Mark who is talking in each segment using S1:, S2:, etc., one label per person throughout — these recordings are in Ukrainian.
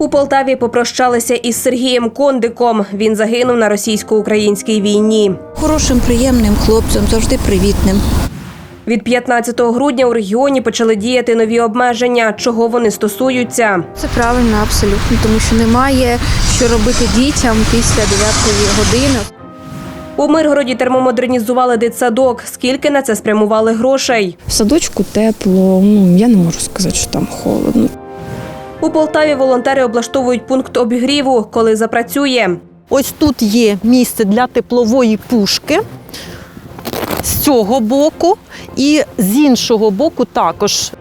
S1: У Полтаві попрощалися із Сергієм Кондиком. Він загинув на російсько-українській війні.
S2: Хорошим, приємним хлопцем, завжди привітним.
S1: Від 15 грудня у регіоні почали діяти нові обмеження. Чого вони стосуються?
S3: Це правильно, абсолютно, тому що немає що робити дітям після 9 години.
S1: У Миргороді термомодернізували дитсадок. Скільки на це спрямували грошей?
S4: В садочку тепло, ну я не можу сказати, що там холодно.
S1: У Полтаві волонтери облаштовують пункт обігріву, коли запрацює.
S5: Ось тут є місце для теплової пушки з цього боку, і з іншого боку також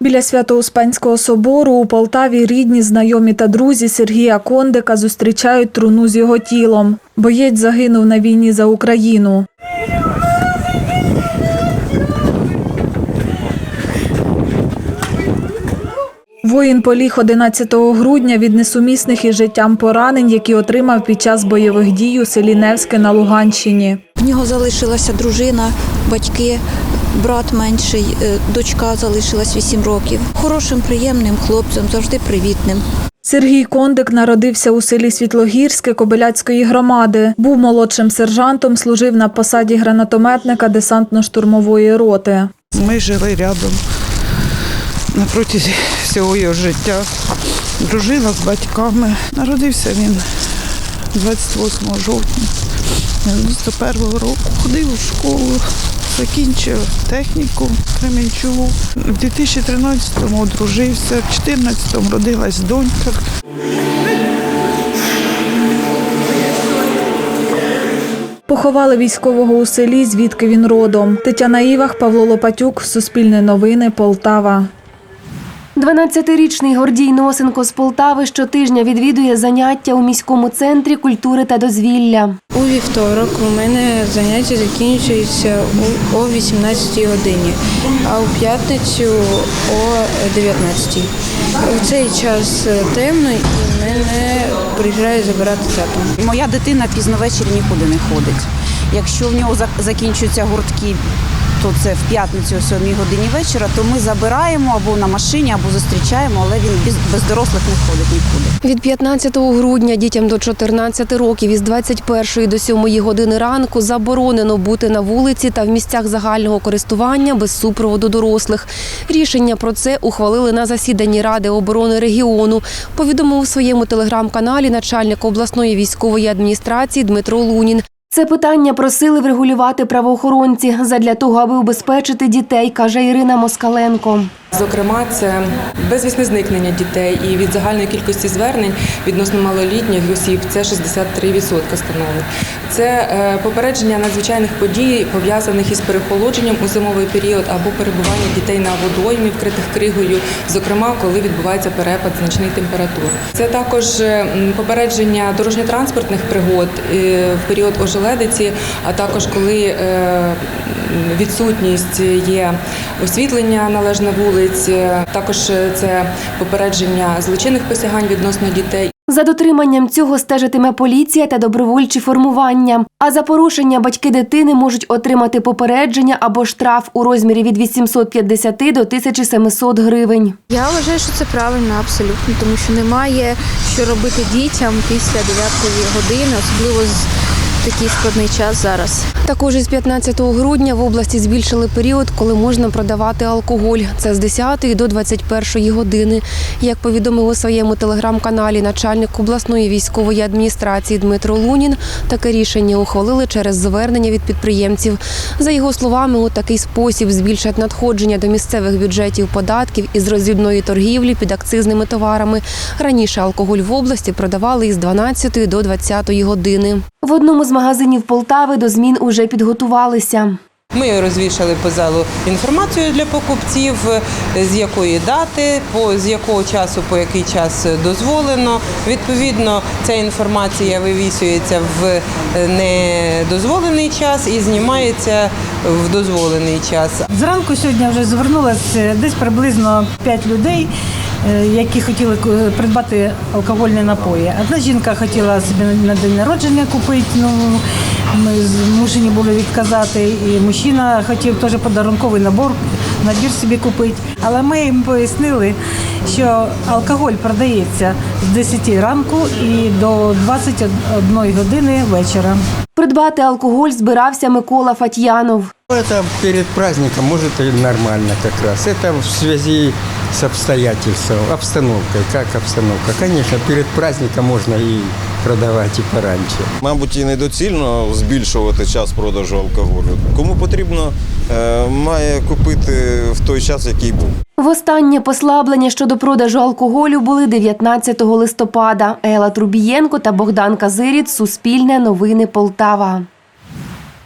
S6: Біля Свято-Успенського собору у Полтаві рідні, знайомі та друзі Сергія Кондика зустрічають труну з його тілом. Боєць загинув на війні за Україну. Воїн поліг 11 грудня від несумісних із життям поранень, які отримав під час бойових дій у селі Невське на Луганщині.
S2: В нього залишилася дружина, батьки, брат менший, е, дочка залишилась 8 років. Хорошим, приємним хлопцем, завжди привітним.
S6: Сергій Кондик народився у селі Світлогірське Кобиляцької громади. Був молодшим сержантом, служив на посаді гранатометника десантно-штурмової роти.
S7: Ми жили рядом на протязі всього його життя. Дружила з батьками. Народився він 28 жовтня 91-го року. Ходив у школу, закінчив техніку в Кременчугу. У 2013-му одружився, в 2014-му родилась донька.
S6: Поховали військового у селі, звідки він родом. Тетяна Івах, Павло Лопатюк, Суспільне новини, Полтава.
S8: 12-річний Гордій Носенко з Полтави щотижня відвідує заняття у міському центрі культури та дозвілля.
S3: У вівторок у мене заняття закінчується о 18-й годині, а у п'ятницю о 19. В цей час темно і мене приїжджає забирати тато.
S9: Моя дитина пізно ввечері нікуди не ходить. Якщо в нього закінчуються гуртки, то це в п'ятницю о 7 годині вечора, то ми забираємо або на машині, або зустрічаємо, але він без, без дорослих не ходить нікуди.
S8: Від 15 грудня дітям до 14 років із 21 до 7 години ранку заборонено бути на вулиці та в місцях загального користування без супроводу дорослих. Рішення про це ухвалили на засіданні Ради оборони регіону. Повідомив у своєму телеграм-каналі начальник обласної військової адміністрації Дмитро Лунін. Це питання просили врегулювати правоохоронці задля того, аби убезпечити дітей, каже Ірина Москаленко.
S10: Зокрема, це безвісне зникнення дітей і від загальної кількості звернень відносно малолітніх осіб це 63% становить. Це е, попередження надзвичайних подій, пов'язаних із перехолодженням у зимовий період або перебування дітей на водоймі, вкритих кригою, зокрема, коли відбувається перепад значних температур. Це також е, попередження дорожньо-транспортних пригод е, в період ожеледиці, а також коли відсутність є освітлення належне вулиць. Також це попередження злочинних посягань відносно дітей.
S8: За дотриманням цього стежитиме поліція та добровольчі формування. А за порушення батьки дитини можуть отримати попередження або штраф у розмірі від 850 до 1700 гривень.
S3: Я вважаю, що це правильно, абсолютно, тому що немає що робити дітям після 9 години, особливо з такий складний час зараз.
S8: Також із 15 грудня в області збільшили період, коли можна продавати алкоголь. Це з 10 до 21 години. Як повідомив у своєму телеграм-каналі начальник обласної військової адміністрації Дмитро Лунін, таке рішення ухвалили через звернення від підприємців. За його словами, у такий спосіб збільшать надходження до місцевих бюджетів податків із роздрібної торгівлі під акцизними товарами. Раніше алкоголь в області продавали із 12 до 20 години. В одному з магазинів Полтави до змін уже підготувалися.
S11: Ми розвішали по залу інформацію для покупців, з якої дати, по з якого часу, по який час дозволено. Відповідно, ця інформація вивісюється в е, недозволений час і знімається в дозволений час.
S12: Зранку сьогодні вже звернулося десь приблизно 5 людей, е, які хотіли придбати алкогольні напої. Одна жінка хотіла собі на день народження купити, ну ми змушені були відказати. І мужчина хотів теж подарунковий набор набір собі купити. Але ми їм пояснили, що алкоголь продається з 10 ранку і до 21 години вечора.
S8: Придбати алкоголь збирався Микола Фатьянов.
S13: Это перед праздником, может, и нормально как раз. Это в связи с обстоятельством, обстановкой. Как обстановка? Конечно, перед праздником можно и продавать и пораньше.
S14: Мабуть, і недоцільно збільшувати час продажу алкоголю. Кому потрібно, е, має купити в той час, який був.
S8: Востаннє послаблення щодо продажу алкоголю були 19 листопада. Ела Трубієнко та Богдан Казиріт. Суспільне новини Полтава.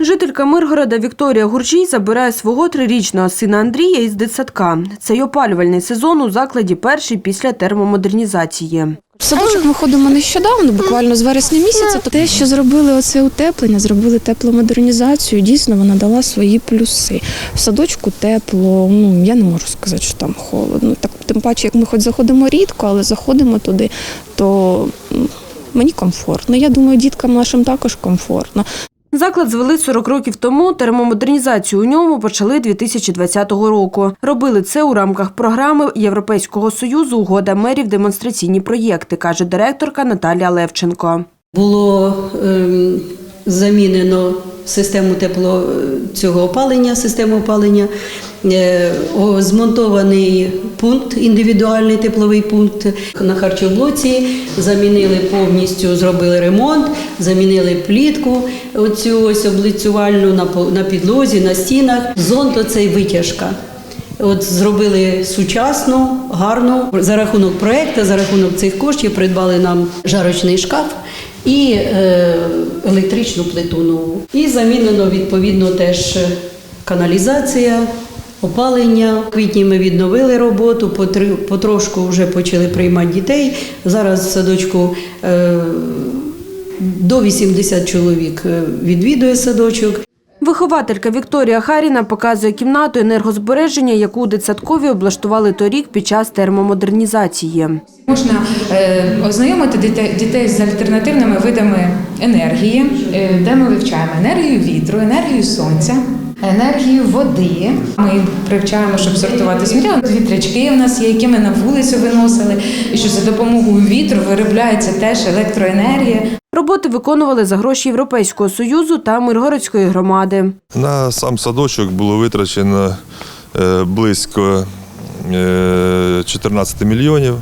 S1: Жителька Миргорода Вікторія Гурчій забирає свого трирічного сина Андрія із дитсадка. Цей опалювальний сезон у закладі перший після термомодернізації.
S4: В садочок ми ходимо нещодавно, буквально з вересня місяця. Те, що зробили оце утеплення, зробили тепломодернізацію, дійсно вона дала свої плюси. В садочку тепло, ну я не можу сказати, що там холодно. Так тим паче, як ми хоч заходимо рідко, але заходимо туди, то мені комфортно. Я думаю, діткам нашим також комфортно.
S1: Заклад звели 40 років тому. Термомодернізацію у ньому почали 2020 року. Робили це у рамках програми Європейського союзу Угода мерів демонстраційні проєкти, каже директорка Наталія Левченко.
S15: Було ем, замінено систему тепло цього опалення, систему опалення, е, змонтований пункт, індивідуальний тепловий пункт на харчоблоці. Замінили повністю, зробили ремонт, замінили плітку, оцю ось облицювальну на, підлозі, на стінах. Зонт оцей витяжка. От зробили сучасну, гарну за рахунок проекту, за рахунок цих коштів придбали нам жарочний шкаф і е, електричну плиту нову. І замінено відповідно теж каналізація, опалення. В квітні ми відновили роботу, потрошку вже почали приймати дітей. Зараз в садочку е, до 80 чоловік е, відвідує садочок.
S1: Вихователька Вікторія Харіна показує кімнату енергозбереження, яку дитсадкові облаштували торік під час термомодернізації.
S16: Можна е, ознайомити дітей, дітей з альтернативними видами енергії, де ми вивчаємо енергію вітру, енергію сонця, енергію води. Ми привчаємо, щоб сортувати сміття. Вітрячки у нас є, які ми на вулицю виносили, і що за допомогою вітру виробляється теж електроенергія.
S1: Роботи виконували за гроші Європейського союзу та Миргородської громади.
S17: На сам садочок було витрачено е, близько е, 14 мільйонів.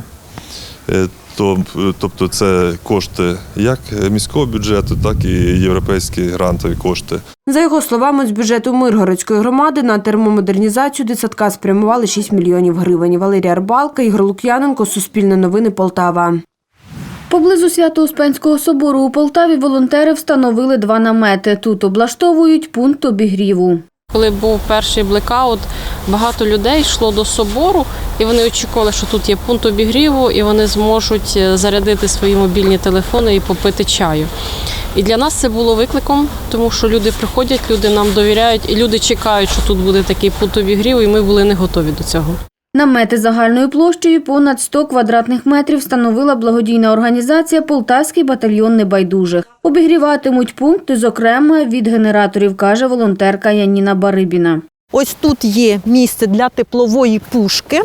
S17: Е, то- Тобто це кошти як міського бюджету, так і європейські грантові кошти.
S1: За його словами, з бюджету Миргородської громади на термомодернізацію дитсадка спрямували 6 мільйонів гривень. Валерія Арбалка, Ігор Лук'яненко, Суспільне новини Полтава.
S18: Поблизу Свято-Успенського собору у Полтаві волонтери встановили два намети. Тут облаштовують пункт обігріву.
S19: Коли був перший блекаут, багато людей йшло до собору, і вони очікували, що тут є пункт обігріву, і вони зможуть е, зарядити свої мобільні телефони і попити чаю. І для нас це було викликом, тому що люди приходять, люди нам довіряють, і люди чекають, що тут буде такий пункт обігріву, і ми були не готові до цього.
S18: Намети загальною площею понад 100 квадратних метрів встановила благодійна організація Полтавський батальйон небайдужих. Обігріватимуть пункти, зокрема, від генераторів, каже волонтерка Яніна Барибіна.
S5: Ось тут є місце для теплової пушки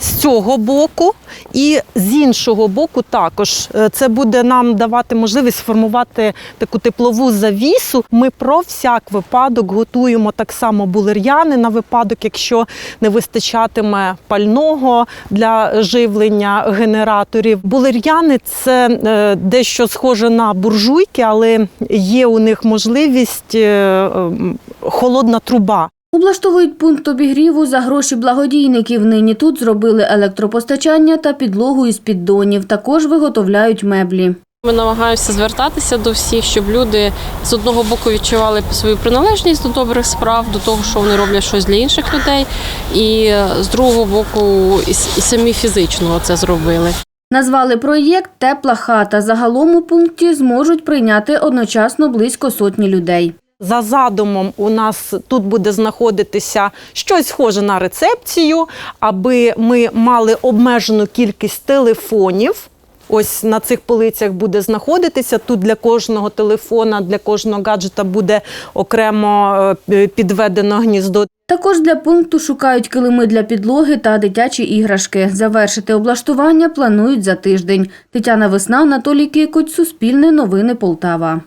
S5: з цього боку, і з іншого боку також. Е, Це буде нам давати можливість сформувати таку теплову завісу. Ми про всяк випадок готуємо так само булер'яни на випадок, якщо не вистачатиме пального для живлення генераторів. Булер'яни це е, дещо схоже на буржуйки, але є у них можливість е, холодна труба.
S18: Облаштовують пункт обігріву за гроші благодійників. Нині тут зробили електропостачання та підлогу із піддонів. Також виготовляють меблі.
S19: Ми намагаємося звертатися до всіх, щоб люди з одного боку відчували свою приналежність до добрих справ, до того, що вони роблять щось для інших людей, і е, з другого боку, і самі фізично це зробили.
S18: Назвали проєкт Тепла хата. Загалом у пункті зможуть прийняти одночасно близько сотні людей.
S5: За задумом у нас тут буде знаходитися щось схоже на рецепцію, аби ми мали обмежену кількість телефонів. ось на цих полицях буде знаходитися. Тут для кожного телефона, для кожного гаджета буде окремо е, підведено гніздо.
S18: Також для пункту шукають килими для підлоги та дитячі іграшки. Завершити облаштування планують за тиждень. Тетяна Весна, Анатолій Кикуть, Суспільне новини Полтава.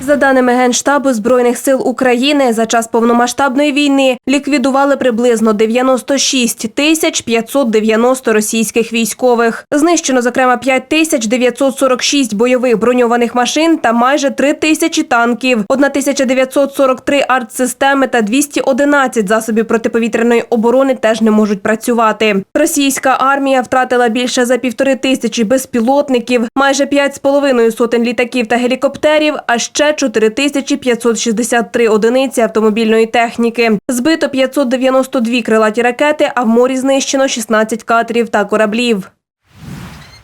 S1: За даними Генштабу Збройних сил України, за час повномасштабної війни ліквідували приблизно 96 тисяч 590 російських військових. Знищено, зокрема, 5 тисяч 946 бойових броньованих машин та майже 3 тисячі танків, 1943 артсистеми та 211 засобів протиповітряної оборони теж не можуть працювати. Російська армія втратила більше за півтори тисячі безпілотників, майже 5,5 сотень літаків та гелікоптерів, а ще 4563 одиниці автомобільної техніки. Збито 592 крилаті ракети, а в морі знищено 16 катерів та кораблів.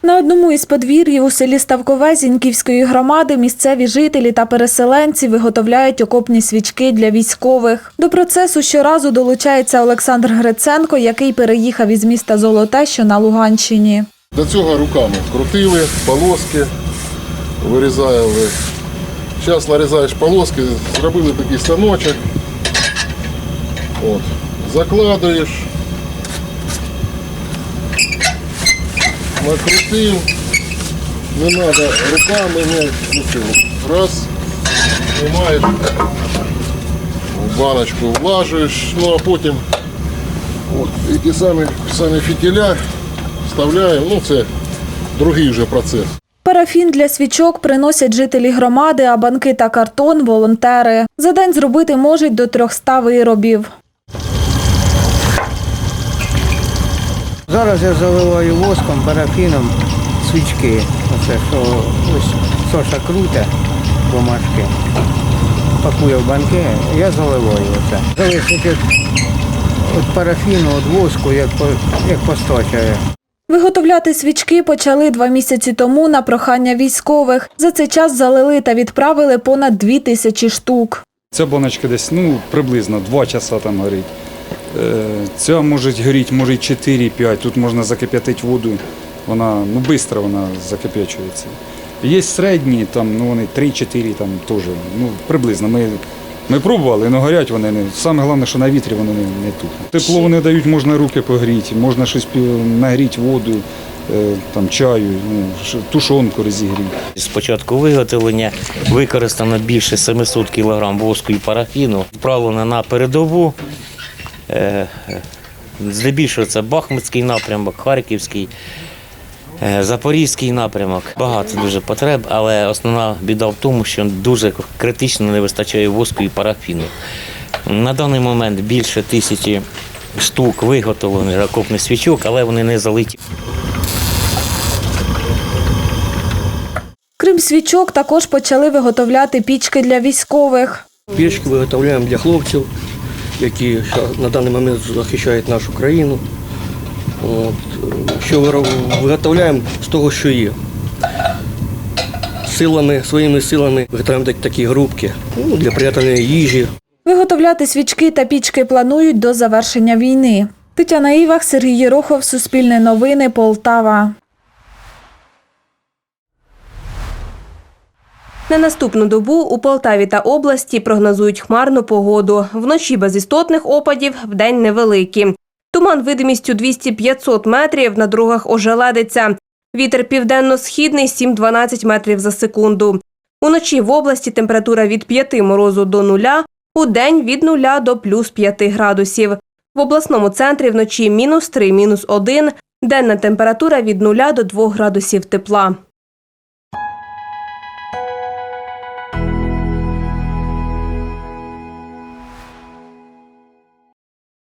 S6: На одному із подвір'їв у селі Ставкове Зіньківської громади місцеві жителі та переселенці виготовляють окопні свічки для військових. До процесу щоразу долучається Олександр Гриценко, який переїхав із міста Золоте, що на Луганщині.
S20: До цього руками крутили, полоски вирізали. Зараз нарізаєш полоски, зробили такий станочок. От. Закладуєш. Накрутив. Не треба руками, не крутив. Раз, знімаєш, в баночку влажуєш, ну а потім от, і ті самі, самі фітіля вставляємо. Ну це другий вже процес.
S6: Парафін для свічок приносять жителі громади, а банки та картон – волонтери. За день зробити можуть до 300 виробів.
S21: Зараз я заливаю воском, парафіном свічки. Оце що ось Соша круте бумажки. Пакує в банки, я заливаю оце. Залишить від, парафіну, від воску, як, як постачає.
S6: Виготовляти свічки почали два місяці тому на прохання військових. За цей час залили та відправили понад дві тисячі штук.
S22: Ця баночка десь ну, приблизно 2 часа там горить. Е, Ця може горіти, може 4-5. Тут можна закип'ятити воду. Вона ну, швидко вона закип'ячується. Є середні, там, ну, вони 3-4 там теж. Ну, приблизно. Ми, ми пробували, але горять вони не. Саме головне, що на вітрі вони не, не тухнуть. Тепло вони дають, можна руки погріти, можна щось нагріти воду, е, там, чаю, ну, тушонку розігріти.
S23: З початку виготовлення використано більше 700 кг воску і парафіну, відправлено на передову. Е, е, Здебільшого це Бахмутський напрямок, Харківський, Запорізький напрямок. Багато дуже потреб, але основна біда в тому, що дуже критично не вистачає воску і парафіну. На даний момент більше тисячі штук виготовлених окопних свічок, але вони не залиті.
S6: Крім свічок, також почали виготовляти пічки для військових.
S24: Пічки виготовляємо для хлопців, які на даний момент захищають нашу країну. От. Що виготовляємо з того, що є. Силами, своїми силами виготовляємо так- такі грубки ну, для приготовлення їжі.
S6: Виготовляти свічки та пічки планують до завершення війни. Тетяна Івах, Сергій Єрохов, Суспільне новини, Полтава.
S1: На наступну добу у Полтаві та області прогнозують хмарну погоду. Вночі без істотних опадів, вдень невеликі. Туман видимістю 200-500 метрів, на дорогах ожеледиться. Вітер південно-східний 7-12 метрів за секунду. Уночі в області температура від 5 морозу до нуля, у день від нуля до плюс 5 градусів. В обласному центрі вночі мінус 3, мінус 1, денна температура від 0 до 2 градусів тепла.